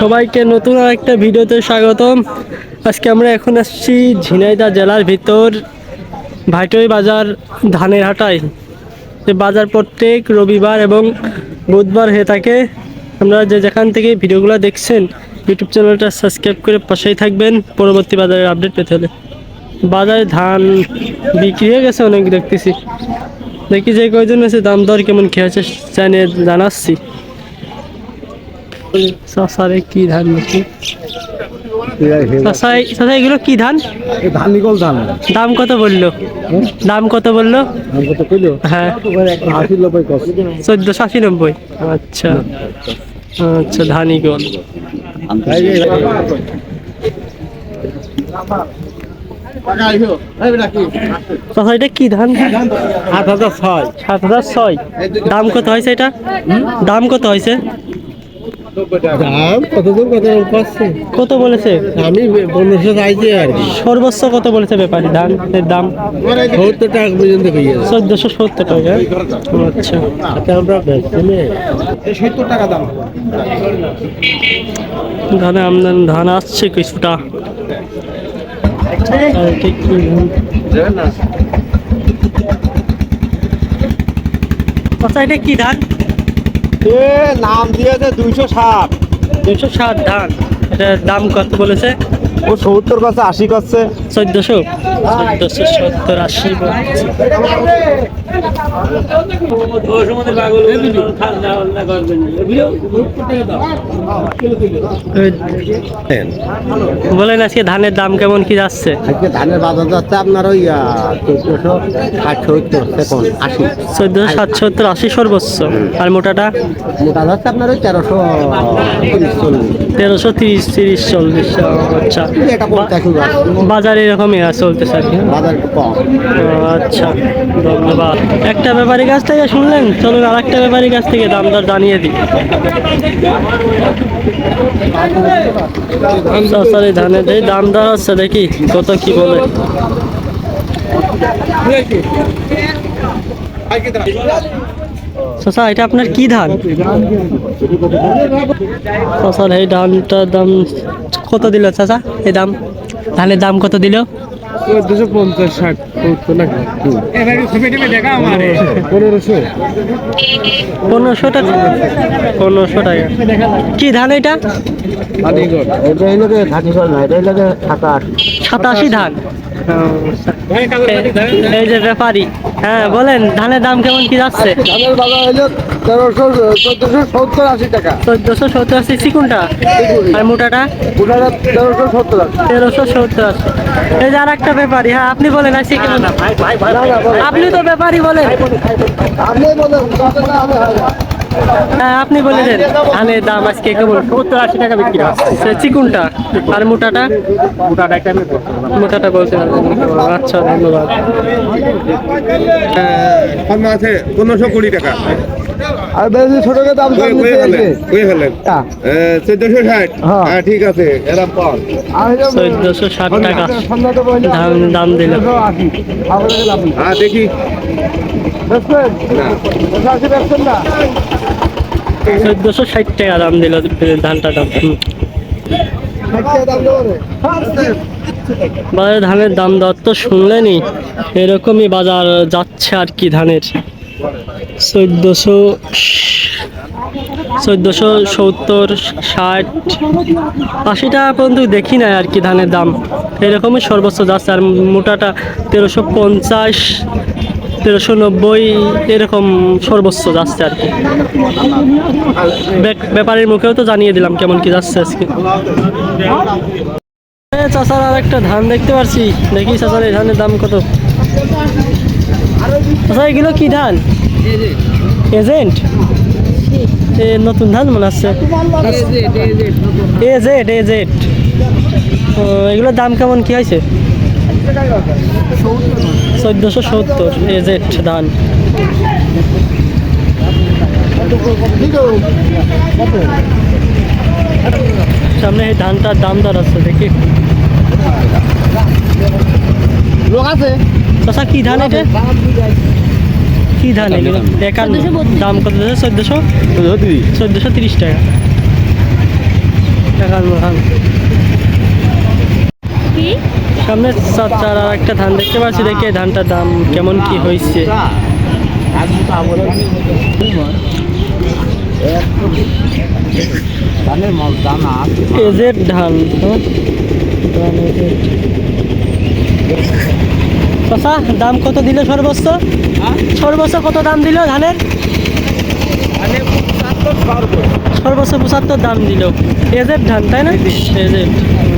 সবাইকে নতুন আর একটা ভিডিওতে স্বাগতম। আজকে আমরা এখন আসছি ঝিনাইদা জেলার ভিতর ভাইটই বাজার ধানের হাটায় যে বাজার প্রত্যেক রবিবার এবং বুধবার হয়ে থাকে। আমরা যে যেখান থেকে ভিডিওগুলো দেখছেন ইউটিউব চ্যানেলটা সাবস্ক্রাইব করে পাশেই থাকবেন। পরবর্তী বাজারের আপডেট পেতে হলে। বাজারে ধান বিক্রি হয়ে গেছে অনেক দেখতেছি। দেখি যে কয়জন আছে, দাম দর কেমন খেয়ে আছে জানিয়ে জানাচ্ছি। চাষারে কি ধান নাকি? চাষা চাষা এগুলো কি ধান? ধান নিকল ধান। দাম কত বলল? দাম কত বলল? হ্যাঁ। আশি চোদ্দশো আশি নব্বই। আচ্ছা। আচ্ছা ধানি এটা কি ধান? আট হাজার ছয়। সাত হাজার ছয়। দাম কত হয়েছে এটা? দাম কত হয়েছে? দাম কত দূর কত পাচ্ছে? কত বলেছে? আমি পনেরোশো চাইছি আর কি। সর্বোচ্চ কত বলেছে ব্যাপারী? ধানের দাম? সত্তর টাকা পর্যন্ত চোদ্দশো সত্তর টাকা। আচ্ছা। আমরা বেচছি সত্তর টাকা দাম। ধানে আমদানি ধান আসছে কিছুটা? আচ্ছা এটা কি ধান? এ নাম দিয়েছে দুইশো ষাট। দুইশো ষাট ধান। এটার দাম কত বলেছে? ও সত্তর কাছে আশি করছে চোদ্দশো? চোদ্দশো সত্তর আশি বলেন আজকে ধানের দাম কেমন কি যাচ্ছে? আজকে ধানের বাজার যাচ্ছে আপনার ওই চোদ্দশো ষাট সত্তর এখন আশি। চোদ্দশো সাতসত্তর আশি সর্বোচ্চ। আর মোটাটা? মোটা যাচ্ছে আপনার ওই তেরোশো তিরিশ চল্লিশ। তেরোশো তিরিশ তিরিশ চল্লিশ আচ্ছা। এটা বাজারে এরকমই আছে চলতেছে আর কি। বাজার কম। আচ্ছা ধন্যবাদ। একটা ব্যাপারী কাছ থেকে শুনলেন? চলুন আর একটা ব্যাপারী কাছ থেকে দাম দর জানিয়ে দিই। সরি ধানের যে দাম দর আছে দেখি কত কি বলে। চাচা এটা আপনার কি ধান? চাচা এই ধানটার দাম কত দিল চাচা? এই দাম? ধানের দাম কত দিল? দুশো পঞ্চাশ ষাট পনেরোশো। টাকা। টাকা। কি ধান এটা? সাতাশি ধান। এই যে ব্যাপারী হ্যাঁ বলেন ধানের দাম কেমন কি যাচ্ছে? ধানের বাজার হইল তেরোশো চোদ্দশো সত্তর আশি টাকা। চোদ্দশো সত্তর আশি চিকুনটা? আর মোটাটা? ওনারা তেরোশো সত্তর আশি। তেরোশো সত্তর আশি। এই যে আর একটা ব্যাপারী হ্যাঁ আপনি বলেন কেমন আপনি তো ব্যাপারী বলেন। আপনি বলেন হয় আপনি বলে দেন। ধানের দাম আজকে কেমন সত্তর আশি টাকা বিক্রি হচ্ছে চিকুনটা আর মোটাটা? মোটাটা বলতে পারবেন না। আচ্ছা ধন্যবাদ। আছে পনেরোশো কুড়ি টাকা। আর বেশি ছোট দাম হ্যাঁ। চোদ্দশো ষাট। হ্যাঁ। হ্যাঁ ঠিক আছে এরম কম চোদ্দশো ষাট টাকা। দাম দিল হ্যাঁ দেখি। চোদ্দশো ষাট টাকা দাম দিল ধানটা দাম। বাজারে ধানের দাম দর তো শুনলেনি এরকমই বাজার যাচ্ছে আর কি ধানের। চোদ্দশো চোদ্দশো সত্তর ষাট আশি টাকা পর্যন্ত দেখি না আর কি ধানের দাম। এরকমই সর্বোচ্চ যাচ্ছে আর মোটাটা তেরোশো পঞ্চাশ তেরোশো নব্বই এরকম সর্বোচ্চ যাচ্ছে আর কি। ব্যাপারের মুখেও তো জানিয়ে দিলাম কেমন কি যাচ্ছে আজকে। চাচার আর একটা ধান দেখতে পারছি। দেখি চাচার এই ধানের দাম কত। চাচা, এগুলো কি ধান? এজেন্ট? নতুন ধান মনে হচ্ছে। এজেট এজেট এগুলোর দাম কেমন কি হয়েছে? চোদ্দশো সত্তর এজেট ধান। সামনে এই ধানটার দাম দর আছে দেখি। লোক আছে? কি ধান এটা? কি ধান এগুলো দাম কত চোদ্দশো? চোদ্দশো তিরিশ টাকা। ধান ধান। কি? সামনে চাচার আর একটা ধান দেখতে পাচ্ছি, দেখে ধানটার দাম কেমন কি হয়েছে এজের ধান দাম কত দিল সর্বোচ্চ? সর্বোচ্চ কত দাম দিল ধানের? সর্বোচ্চ পঁচাত্তর দাম দিল। এজের ধান, তাই না? হুম।